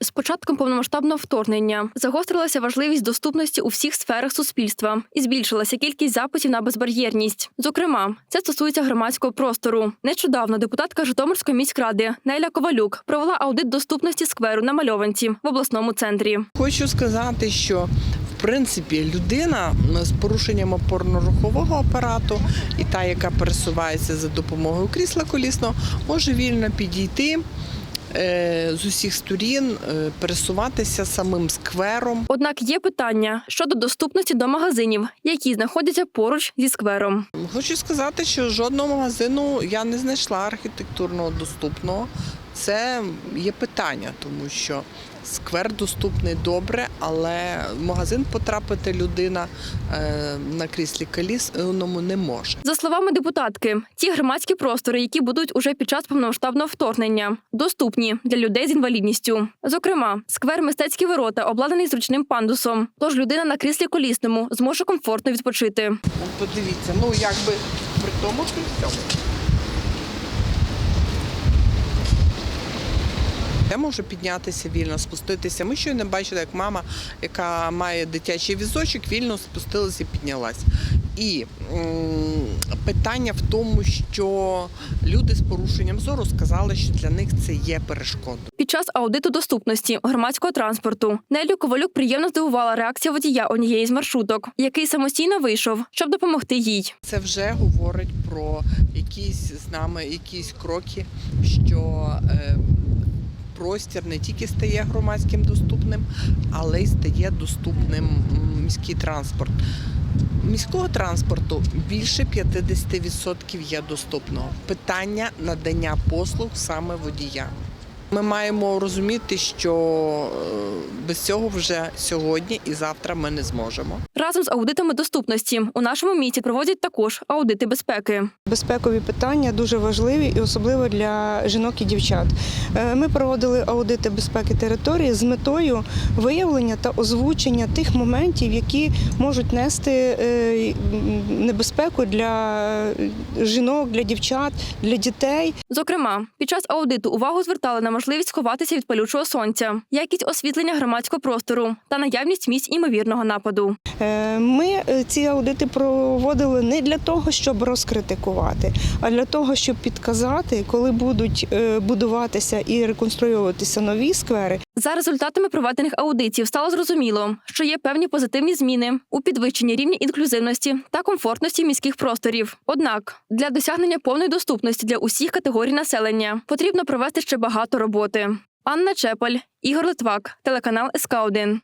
З початком повномасштабного вторгнення загострилася важливість доступності у всіх сферах суспільства і збільшилася кількість запитів на безбар'єрність. Зокрема, це стосується громадського простору. Нещодавно депутатка Житомирської міськради Неля Ковалюк провела аудит доступності скверу на мальованці в обласному центрі. Хочу сказати, що в принципі людина з порушенням опорно-рухового апарату і та, яка пересувається за допомогою крісла колісного, може вільно підійти з усіх сторін, е, пересуватися самим сквером. Однак є питання щодо доступності до магазинів, які знаходяться поруч зі сквером. Хочу сказати, що жодного магазину я не знайшла архітектурного доступного. Це є питання, тому що сквер доступний добре, але в магазин потрапити людина е, на кріслі колісному не може. За словами депутатки, ті громадські простори, які будуть уже під час повномасштабного вторгнення, доступні для людей з інвалідністю. Зокрема, сквер мистецькі ворота обладнаний зручним пандусом. Тож людина на кріслі колісному зможе комфортно відпочити. Подивіться, ну якби при тому при всьому. Я можу піднятися вільно, спуститися. Ми щойно бачили, як мама, яка має дитячий візочок, вільно спустилася і піднялась. І питання в тому, що люди з порушенням зору сказали, що для них це є перешкодою. Під час аудиту доступності громадського транспорту Нелю Ковалюк приємно здивувала реакція водія однієї з маршруток, який самостійно вийшов, щоб допомогти їй. Це вже говорить про якісь з нами якісь кроки, що е, простір не тільки стає громадським доступним, але й стає доступним міський транспорт. Міського транспорту більше 50% є доступного. Питання надання послуг саме водіям. Ми маємо розуміти, що е, без цього вже сьогодні і завтра ми не зможемо. Разом з аудитами доступності у нашому місті проводять також аудити безпеки. Безпекові питання дуже важливі і особливо для жінок і дівчат. Е, Ми проводили аудити безпеки території з метою виявлення та озвучення тих моментів, які можуть нести е, небезпеку для жінок, для дівчат, для дітей. Зокрема, під час аудиту увагу звертали на можливість сховатися від палючого сонця, якість освітлення громадського простору та наявність місць імовірного нападу. Е, Ми е, ці аудити проводили не для того, щоб розкритикувати, а для того, щоб підказати, коли будуть е, будуватися і реконструюватися нові сквери, За результатами проведених аудитів стало зрозуміло, що є певні позитивні зміни у підвищенні рівня інклюзивності та комфортності міських просторів. Однак для досягнення повної доступності для усіх категорій населення потрібно провести ще багато роботи. Анна Чепель, Ігор Литвак, телеканал СК 1